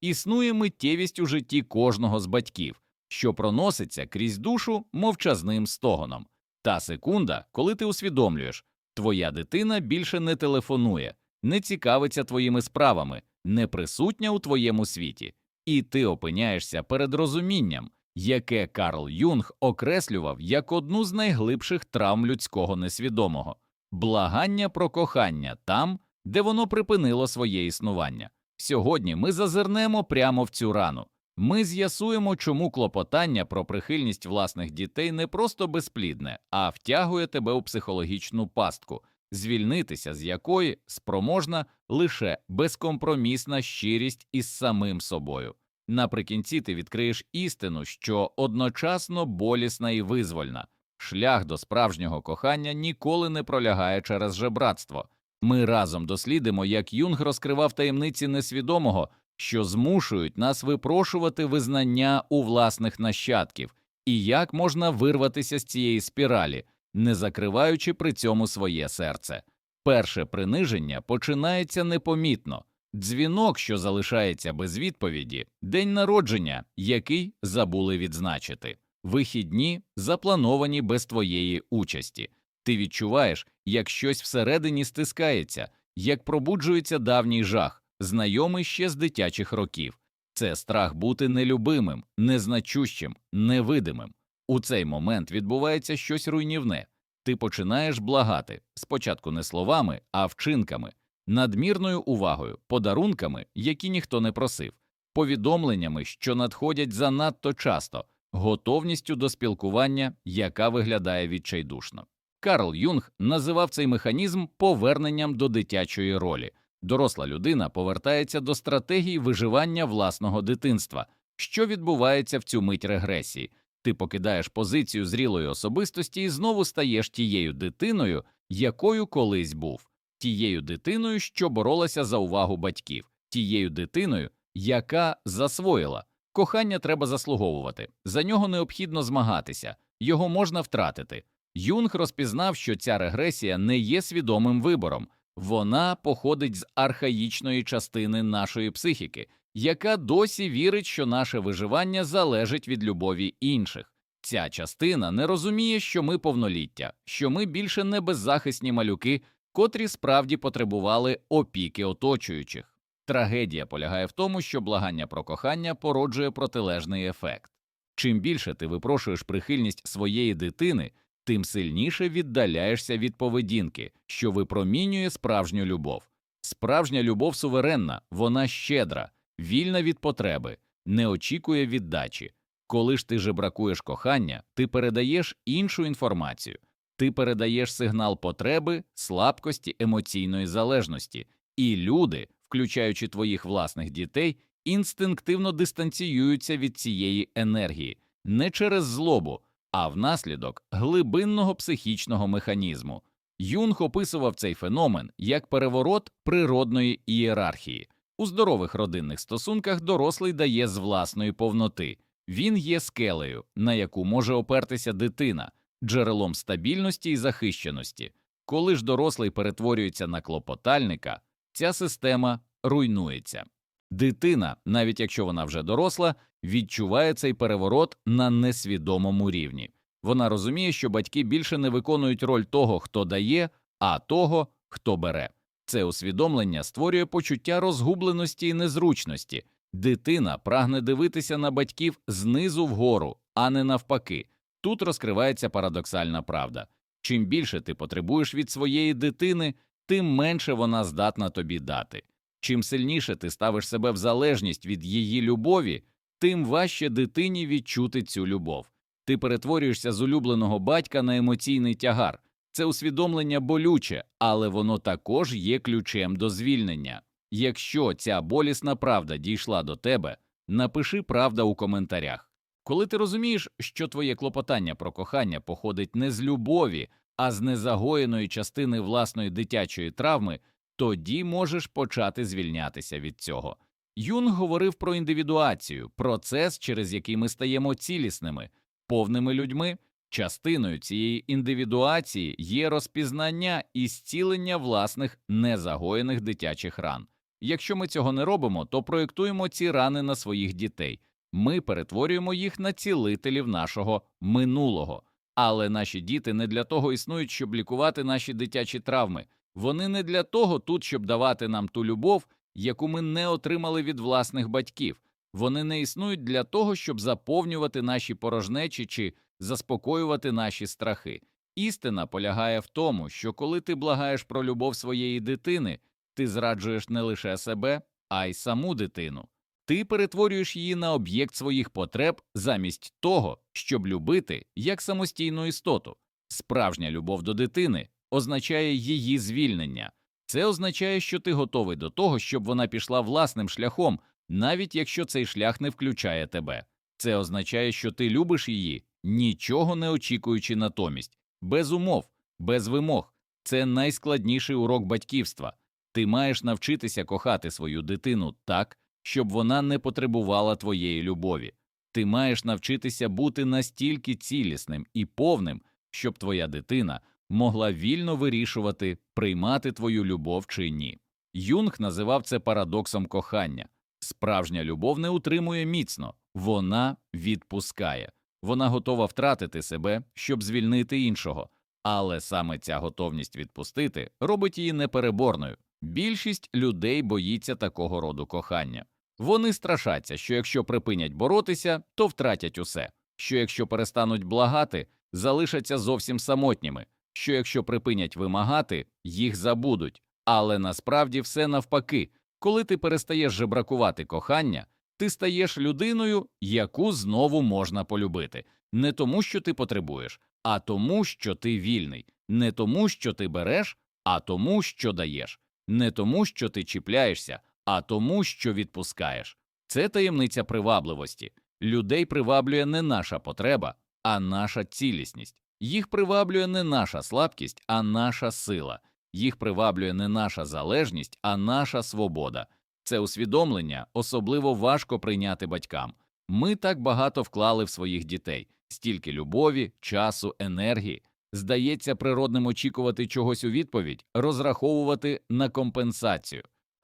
існує миттєвість у житті кожного з батьків, що проноситься крізь душу мовчазним стогоном. Та секунда, коли ти усвідомлюєш, твоя дитина більше не телефонує, не цікавиться твоїми справами, не присутня у твоєму світі, і ти опиняєшся перед розумінням, яке Карл Юнг окреслював як одну з найглибших травм людського несвідомого благання про кохання там, де воно припинило своє існування. Сьогодні ми зазирнемо прямо в цю рану. Ми з'ясуємо, чому клопотання про прихильність власних дітей не просто безплідне, а втягує тебе у психологічну пастку, звільнитися з якої спроможна лише безкомпромісна щирість із самим собою. Наприкінці ти відкриєш істину, що одночасно болісна і визвольна. Шлях до справжнього кохання ніколи не пролягає через жебратство. Ми разом дослідимо, як Юнг розкривав таємниці несвідомого, що змушують нас випрошувати визнання у власних нащадків, і як можна вирватися з цієї спіралі, не закриваючи при цьому своє серце. Перше приниження починається непомітно. Дзвінок, що залишається без відповіді, день народження, який забули відзначити, вихідні, заплановані без твоєї участі. Ти відчуваєш, як щось всередині стискається, як пробуджується давній жах, знайомий ще з дитячих років. Це страх бути нелюбимим, незначущим, невидимим. У цей момент відбувається щось руйнівне. Ти починаєш благати спочатку не словами, а вчинками, надмірною увагою, подарунками, які ніхто не просив, повідомленнями, що надходять занадто часто, готовністю до спілкування, яка виглядає відчайдушно. Карл Юнг називав цей механізм поверненням до дитячої ролі. Доросла людина повертається до стратегії виживання власного дитинства. Що відбувається в цю мить регресії? Ти покидаєш позицію зрілої особистості і знову стаєш тією дитиною, якою колись був, тією дитиною, що боролася за увагу батьків, тією дитиною, яка засвоїла. Кохання треба заслуговувати, за нього необхідно змагатися, його можна втратити. Юнг розпізнав, що ця регресія не є свідомим вибором, вона походить з архаїчної частини нашої психіки, яка досі вірить, що наше виживання залежить від любові інших. Ця частина не розуміє, що ми повноліття, що ми більше не беззахисні малюки, котрі справді потребували опіки оточуючих. Трагедія полягає в тому, що благання про кохання породжує протилежний ефект. Чим більше ти випрошуєш прихильність своєї дитини, тим сильніше віддаляєшся від поведінки, що випромінює справжню любов. Справжня любов суверенна, вона щедра, вільна від потреби, не очікує віддачі. Коли ж ти жебракуєш кохання, ти передаєш іншу інформацію, ти передаєш сигнал потреби, слабкості, емоційної залежності, і люди, включаючи твоїх власних дітей, інстинктивно дистанціюються від цієї енергії не через злобу, а внаслідок глибинного психічного механізму. Юнг описував цей феномен як переворот природної ієрархії. У здорових родинних стосунках дорослий дає з власної повноти, він є скелею, на яку може опертися дитина, джерелом стабільності і захищеності. Коли ж дорослий перетворюється на клопотальника, ця система руйнується. Дитина, навіть якщо вона вже доросла, відчуває цей переворот на несвідомому рівні. Вона розуміє, що батьки більше не виконують роль того, хто дає, а того, хто бере. Це усвідомлення створює почуття розгубленості і незручності. Дитина прагне дивитися на батьків знизу вгору, а не навпаки. Тут розкривається парадоксальна правда. Чим більше ти потребуєш від своєї дитини, тим менше вона здатна тобі дати. Чим сильніше ти ставиш себе в залежність від її любові, тим важче дитині відчути цю любов. Ти перетворюєшся з улюбленого батька на емоційний тягар. Це усвідомлення болюче, але воно також є ключем до звільнення. Якщо ця болісна правда дійшла до тебе, напиши правда у коментарях. Коли ти розумієш, що твоє клопотання про кохання походить не з любові, а з незагоєної частини власної дитячої травми, тоді можеш почати звільнятися від цього. Юнг говорив про індивідуацію, процес, через який ми стаємо цілісними, повними людьми. Частиною цієї індивідуації є розпізнання і зцілення власних незагоєних дитячих ран. Якщо ми цього не робимо, то проєктуємо ці рани на своїх дітей. Ми перетворюємо їх на цілителів нашого минулого. Але наші діти не для того існують, щоб лікувати наші дитячі травми. Вони не для того тут, щоб давати нам ту любов, яку ми не отримали від власних батьків. Вони не існують для того, щоб заповнювати наші порожнечі чи заспокоювати наші страхи. Істина полягає в тому, що коли ти благаєш про любов своєї дитини, ти зраджуєш не лише себе, а й саму дитину. Ти перетворюєш її на об'єкт своїх потреб замість того, щоб любити як самостійну істоту. Справжня любов до дитини означає її звільнення. Це означає, що ти готовий до того, щоб вона пішла власним шляхом, навіть якщо цей шлях не включає тебе. Це означає, що ти любиш її, нічого не очікуючи натомість, без умов, без вимог. Це найскладніший урок батьківства. Ти маєш навчитися кохати свою дитину так, щоб вона не потребувала твоєї любові. Ти маєш навчитися бути настільки цілісним і повним, щоб твоя дитина могла вільно вирішувати, приймати твою любов чи ні. Юнг називав це парадоксом кохання. Справжня любов не утримує міцно, вона відпускає. Вона готова втратити себе, щоб звільнити іншого. Але саме ця готовність відпустити робить її непереборною. Більшість людей боїться такого роду кохання. Вони страшаться, що якщо припинять боротися, то втратять усе, що якщо перестануть благати, залишаться зовсім самотніми, що якщо припинять вимагати, їх забудуть. Але насправді все навпаки, коли ти перестаєш жебракувати кохання, ти стаєш людиною, яку знову можна полюбити, не тому, що ти потребуєш, а тому, що ти вільний, не тому, що ти береш, а тому, що даєш, не тому, що ти чіпляєшся, а тому, що відпускаєш. Це таємниця привабливості. Людей приваблює не наша потреба, а наша цілісність. Їх приваблює не наша слабкість, а наша сила. Їх приваблює не наша залежність, а наша свобода. Це усвідомлення особливо важко прийняти батькам. Ми так багато вклали в своїх дітей, стільки любові, часу, енергії. Здається, природним очікувати чогось у відповідь, розраховувати на компенсацію.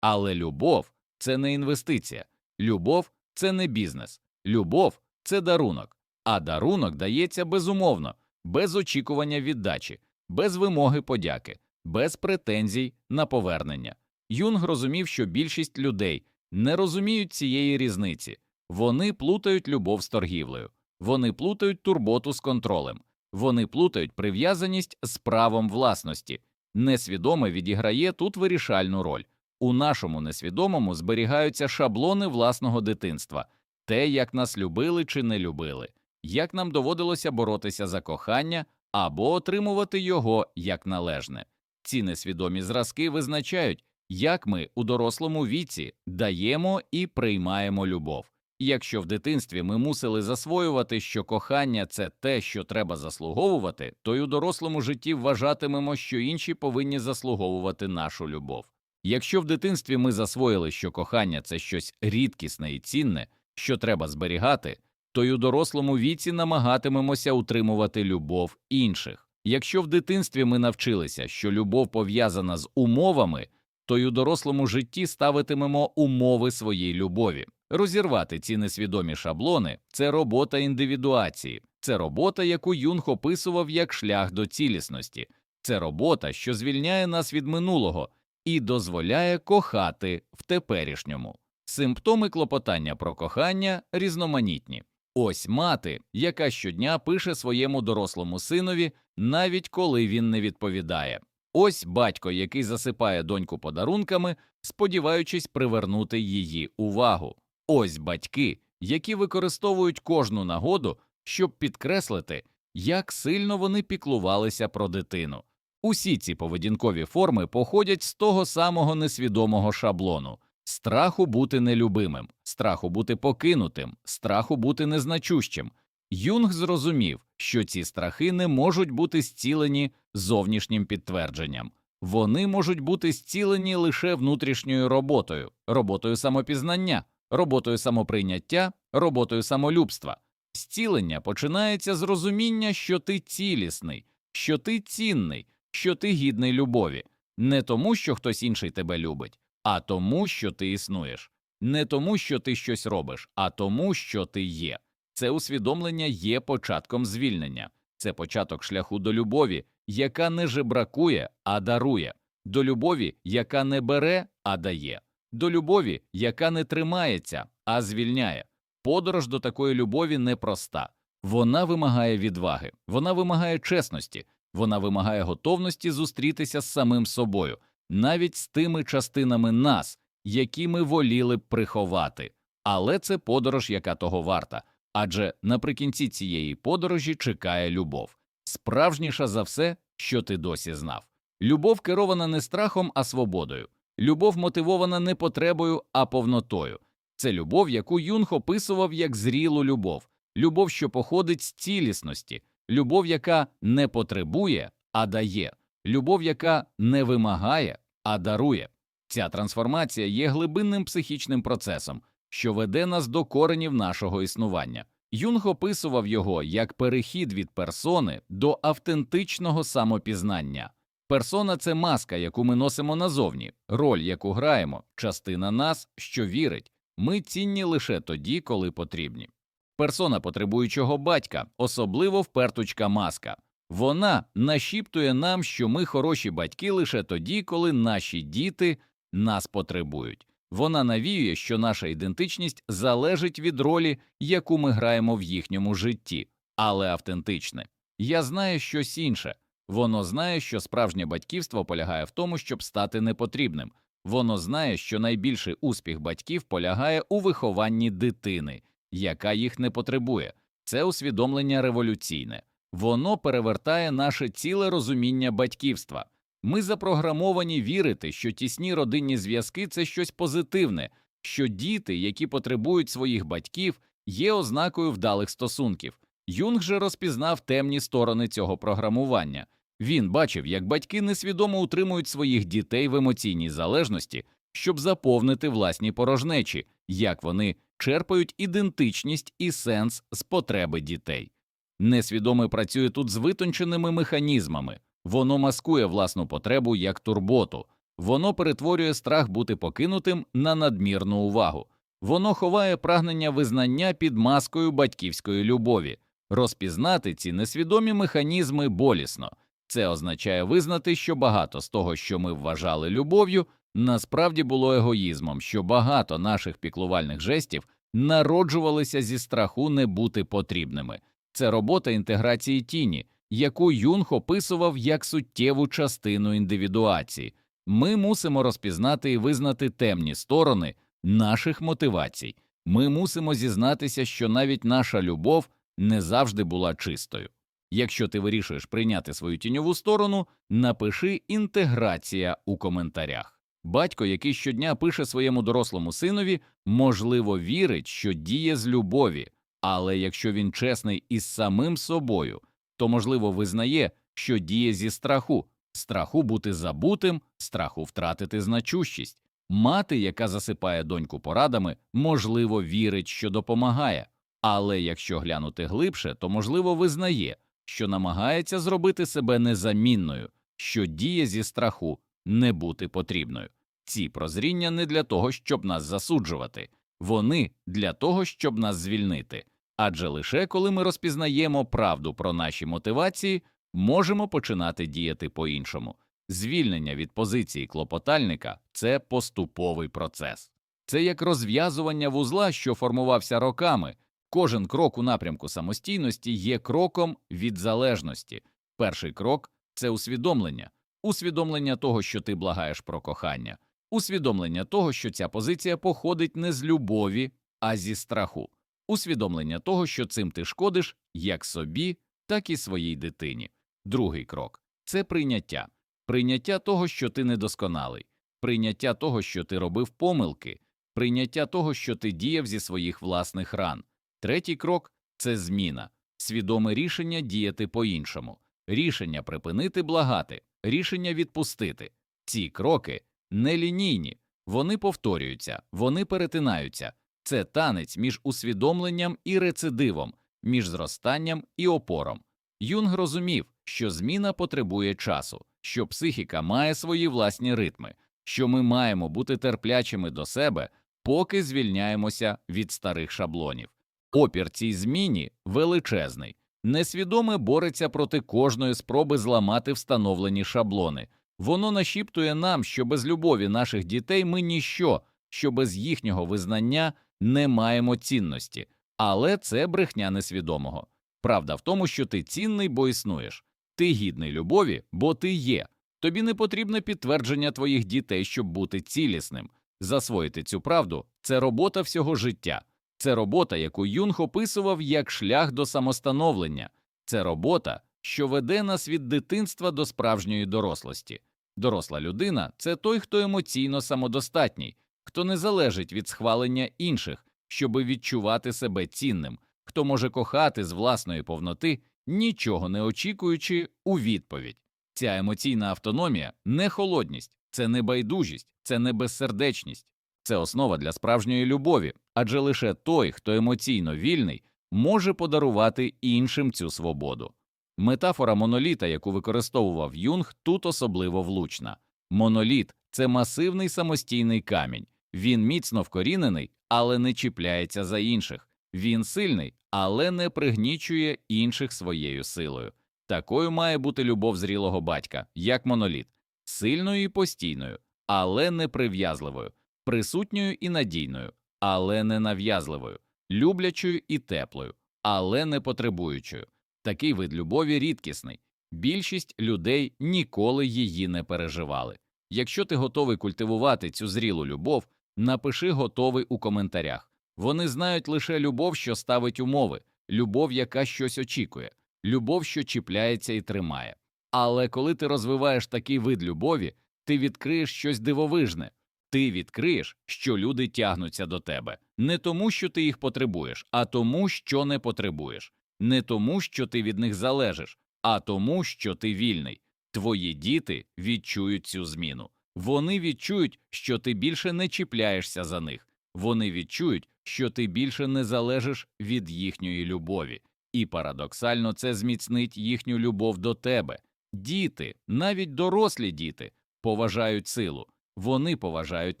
Але любов це не інвестиція, любов це не бізнес, любов це дарунок, а дарунок дається безумовно, без очікування віддачі, без вимоги подяки, без претензій на повернення. Юнг розумів, що більшість людей не розуміють цієї різниці, вони плутають любов з торгівлею, вони плутають турботу з контролем, вони плутають прив'язаність з правом власності. Несвідоме відіграє тут вирішальну роль. У нашому несвідомому зберігаються шаблони власного дитинства, те, як нас любили чи не любили, як нам доводилося боротися за кохання або отримувати його як належне. Ці несвідомі зразки визначають, як ми у дорослому віці даємо і приймаємо любов. Якщо в дитинстві ми мусили засвоювати, що кохання це те, що треба заслуговувати, то й у дорослому житті вважатимемо, що інші повинні заслуговувати нашу любов. Якщо в дитинстві ми засвоїли, що кохання це щось рідкісне і цінне, що треба зберігати, то й у дорослому віці намагатимемося утримувати любов інших. Якщо в дитинстві ми навчилися, що любов пов'язана з умовами, то й у дорослому житті ставитимемо умови своїй любові. Розірвати ці несвідомі шаблони це робота індивідуації, це робота, яку Юнг описував як шлях до цілісності, це робота, що звільняє нас від минулого і дозволяє кохати в теперішньому. Симптоми клопотання про кохання різноманітні. Ось мати, яка щодня пише своєму дорослому синові, навіть коли він не відповідає. Ось батько, який засипає доньку подарунками, сподіваючись привернути її увагу. Ось батьки, які використовують кожну нагоду, щоб підкреслити, як сильно вони піклувалися про дитину. Усі ці поведінкові форми походять з того самого несвідомого шаблону страху бути нелюбимим, страху бути покинутим, страху бути незначущим. Юнг зрозумів, що ці страхи не можуть бути зцілені зовнішнім підтвердженням, вони можуть бути зцілені лише внутрішньою роботою, роботою самопізнання, роботою самоприйняття, роботою самолюбства. Зцілення починається з розуміння, що ти цілісний, що ти цінний, що ти гідний любові, не тому, що хтось інший тебе любить, а тому, що ти існуєш. Не тому, що ти щось робиш, а тому, що ти є. Це усвідомлення є початком звільнення, це початок шляху до любові, яка не жебракує, а дарує, до любові, яка не бере, а дає, до любові, яка не тримається, а звільняє. Подорож до такої любові непроста. Вона вимагає відваги, вона вимагає чесності, вона вимагає готовності зустрітися з самим собою, навіть з тими частинами нас, які ми воліли б приховати. Але це подорож, яка того варта, адже наприкінці цієї подорожі чекає любов, справжніша за все, що ти досі знав. Любов керована не страхом, а свободою. Любов мотивована не потребою, а повнотою. Це любов, яку Юнг описував як зрілу любов, любов, що походить з цілісності, любов, яка не потребує, а дає, любов, яка не вимагає, а дарує. Ця трансформація є глибинним психічним процесом, що веде нас до коренів нашого існування. Юнг описував його як перехід від персони до автентичного самопізнання. Персона це маска, яку ми носимо назовні, роль, яку граємо, частина нас, що вірить. Ми цінні лише тоді, коли потрібні. Персона потребуючого батька, особливо впертучка маска. Вона нашіптує нам, що ми хороші батьки лише тоді, коли наші діти нас потребують. Вона навіює, що наша ідентичність залежить від ролі, яку ми граємо в їхньому житті, але автентичне. Я знаю щось інше. Воно знає, що справжнє батьківство полягає в тому, щоб стати непотрібним. Воно знає, що найбільший успіх батьків полягає у вихованні дитини, яка їх не потребує. Це усвідомлення революційне. Воно перевертає наше ціле розуміння батьківства. Ми запрограмовані вірити, що тісні родинні зв'язки це щось позитивне, що діти, які потребують своїх батьків, є ознакою вдалих стосунків. Юнг же розпізнав темні сторони цього програмування. Він бачив, як батьки несвідомо утримують своїх дітей в емоційній залежності, щоб заповнити власні порожнечі, як вони черпають ідентичність і сенс з потреби дітей. Несвідоме працює тут з витонченими механізмами, воно маскує власну потребу як турботу, воно перетворює страх бути покинутим на надмірну увагу, воно ховає прагнення визнання під маскою батьківської любові, розпізнати ці несвідомі механізми болісно. Це означає визнати, що багато з того, що ми вважали любов'ю, насправді було егоїзмом, що багато наших піклувальних жестів народжувалися зі страху не бути потрібними. Це робота інтеграції тіні, яку Юнг описував як суттєву частину індивідуації. Ми мусимо розпізнати і визнати темні сторони наших мотивацій. Ми мусимо зізнатися, що навіть наша любов не завжди була чистою. Якщо ти вирішуєш прийняти свою тіньову сторону, напиши інтеграція у коментарях. Батько, який щодня пише своєму дорослому синові, можливо, вірить, що діє з любові, але якщо він чесний із самим собою, то можливо визнає, що діє зі страху, страху бути забутим, страху втратити значущість. Мати, яка засипає доньку порадами, можливо, вірить, що допомагає, але якщо глянути глибше, то можливо визнає, що намагається зробити себе незамінною, що діє зі страху не бути потрібною. Ці прозріння не для того, щоб нас засуджувати, вони для того, щоб нас звільнити. Адже лише коли ми розпізнаємо правду про наші мотивації, можемо починати діяти по іншому. Звільнення від позиції клопотальника це поступовий процес, це як розв'язування вузла, що формувався роками. Кожен крок у напрямку самостійності є кроком від залежності. Перший крок це усвідомлення, усвідомлення того, що ти благаєш про кохання, усвідомлення того, що ця позиція походить не з любові, а зі страху, усвідомлення того, що цим ти шкодиш як собі, так і своїй дитині. Другий крок це прийняття, прийняття того, що ти недосконалий, прийняття того, що ти робив помилки, прийняття того, що ти діяв зі своїх власних ран. Третій крок це зміна, свідоме рішення діяти по-іншому, рішення припинити благати, рішення відпустити. Ці кроки нелінійні, вони повторюються, вони перетинаються. Це танець між усвідомленням і рецидивом, між зростанням і опором. Юнг розумів, що зміна потребує часу, що психіка має свої власні ритми. що ми маємо бути терплячими до себе, поки звільняємося від старих шаблонів. Опір цій зміні величезний. Несвідоме бореться проти кожної спроби зламати встановлені шаблони. Воно нашіптує нам, що без любові наших дітей ми ніщо, що без їхнього визнання не маємо цінності. Але це брехня несвідомого. Правда в тому, що ти цінний, бо існуєш. Ти гідний любові, бо ти є. Тобі не потрібне підтвердження твоїх дітей, щоб бути цілісним. Засвоїти цю правду це робота всього життя. Це робота, яку Юнг описував як шлях до самостановлення. Це робота, що веде нас від дитинства до справжньої дорослості. Доросла людина це той, хто емоційно самодостатній, хто не залежить від схвалення інших, щоби відчувати себе цінним, хто може кохати з власної повноти, нічого не очікуючи у відповідь. Ця емоційна автономія не холодність, це не байдужість, це не безсердечність, це основа для справжньої любові, адже лише той, хто емоційно вільний, може подарувати іншим цю свободу. Метафора моноліта, яку використовував Юнг, тут особливо влучна. Моноліт це масивний самостійний камінь. Він міцно вкорінений, але не чіпляється за інших. Він сильний, але не пригнічує інших своєю силою. Такою має бути любов зрілого батька, як моноліт, сильною і постійною, але не прив'язливою, присутньою і надійною, але не нав'язливою, люблячою і теплою, але не потребуючою. Такий вид любові рідкісний. Більшість людей ніколи її не переживали. Якщо ти готовий культивувати цю зрілу любов, напиши готовий у коментарях. Вони знають лише любов, що ставить умови, любов, яка щось очікує, любов, що чіпляється і тримає. Але коли ти розвиваєш такий вид любові, ти відкриєш щось дивовижне. Ти відкриєш, що люди тягнуться до тебе не тому, що ти їх потребуєш, а тому, що не потребуєш, не тому, що ти від них залежиш, а тому, що ти вільний. Твої діти відчують цю зміну. Вони відчують, що ти більше не чіпляєшся за них. Вони відчують, що ти більше не залежиш від їхньої любові, і парадоксально це зміцнить їхню любов до тебе. Діти, навіть дорослі діти, поважають силу, вони поважають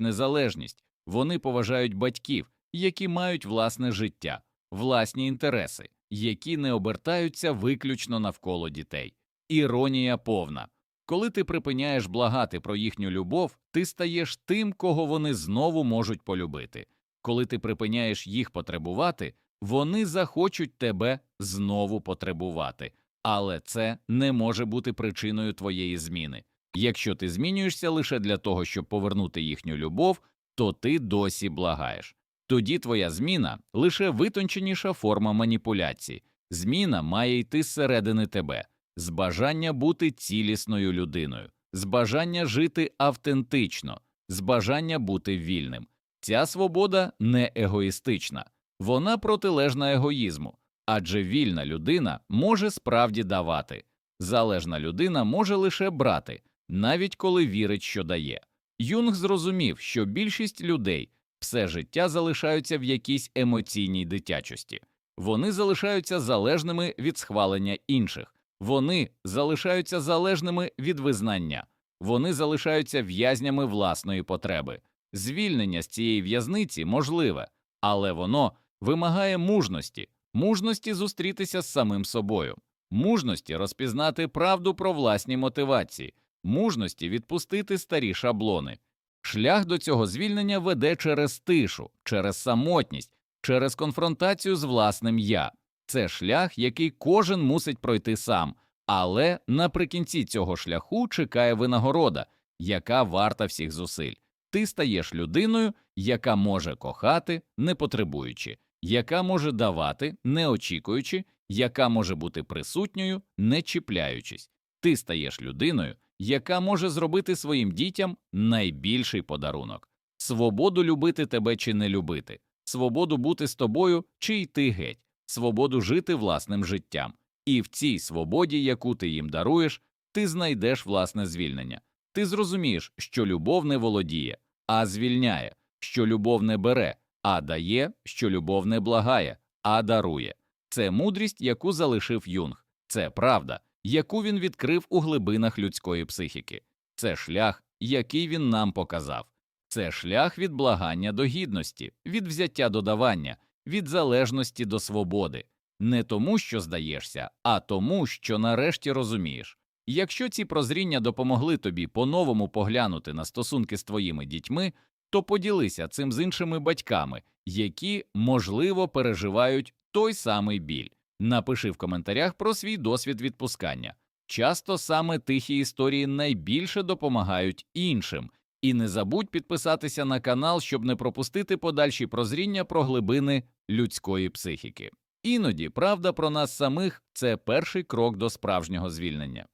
незалежність, вони поважають батьків, які мають власне життя, власні інтереси, які не обертаються виключно навколо дітей. Іронія повна. Коли ти припиняєш благати про їхню любов, ти стаєш тим, кого вони знову можуть полюбити. Коли ти припиняєш їх потребувати, вони захочуть тебе знову потребувати, але це не може бути причиною твоєї зміни. Якщо ти змінюєшся лише для того, щоб повернути їхню любов, то ти досі благаєш. Тоді твоя зміна лише витонченіша форма маніпуляції. Зміна має йти зсередини тебе, з бажання бути цілісною людиною, з бажання жити автентично, з бажання бути вільним. Ця свобода не егоїстична, вона протилежна егоїзму, адже вільна людина може справді давати, залежна людина може лише брати, навіть коли вірить, що дає. Юнг зрозумів, що більшість людей все життя залишаються в якійсь емоційній дитячості, вони залишаються залежними від схвалення інших, вони залишаються залежними від визнання, вони залишаються в'язнями власної потреби. Звільнення з цієї в'язниці можливе, але воно вимагає мужності, мужності зустрітися з самим собою, мужності розпізнати правду про власні мотивації, мужності відпустити старі шаблони. Шлях до цього звільнення веде через тишу, через самотність, через конфронтацію з власним я. Це шлях, який кожен мусить пройти сам, але наприкінці цього шляху чекає винагорода, яка варта всіх зусиль. Ти стаєш людиною, яка може кохати, не потребуючи, яка може давати, не очікуючи, яка може бути присутньою, не чіпляючись. Ти стаєш людиною, яка може зробити своїм дітям найбільший подарунок. Свободу любити тебе чи не любити, свободу бути з тобою чи йти геть, свободу жити власним життям. І в цій свободі, яку ти їм даруєш, ти знайдеш власне звільнення. Ти зрозумієш, що любов не володіє, а звільняє, що любов не бере, а дає, що любов не благає, а дарує. Це мудрість, яку залишив Юнг, це правда, яку він відкрив у глибинах людської психіки. Це шлях, який він нам показав. Це шлях від благання до гідності, від взяття до давання, від залежності до свободи, не тому, що здаєшся, а тому, що нарешті розумієш. Якщо ці прозріння допомогли тобі по-новому поглянути на стосунки з твоїми дітьми, то поділися цим з іншими батьками, які, можливо, переживають той самий біль. Напиши в коментарях про свій досвід відпускання. Часто саме тихі історії найбільше допомагають іншим. І не забудь підписатися на канал, щоб не пропустити подальші прозріння про глибини людської психіки. Іноді правда про нас самих це перший крок до справжнього звільнення.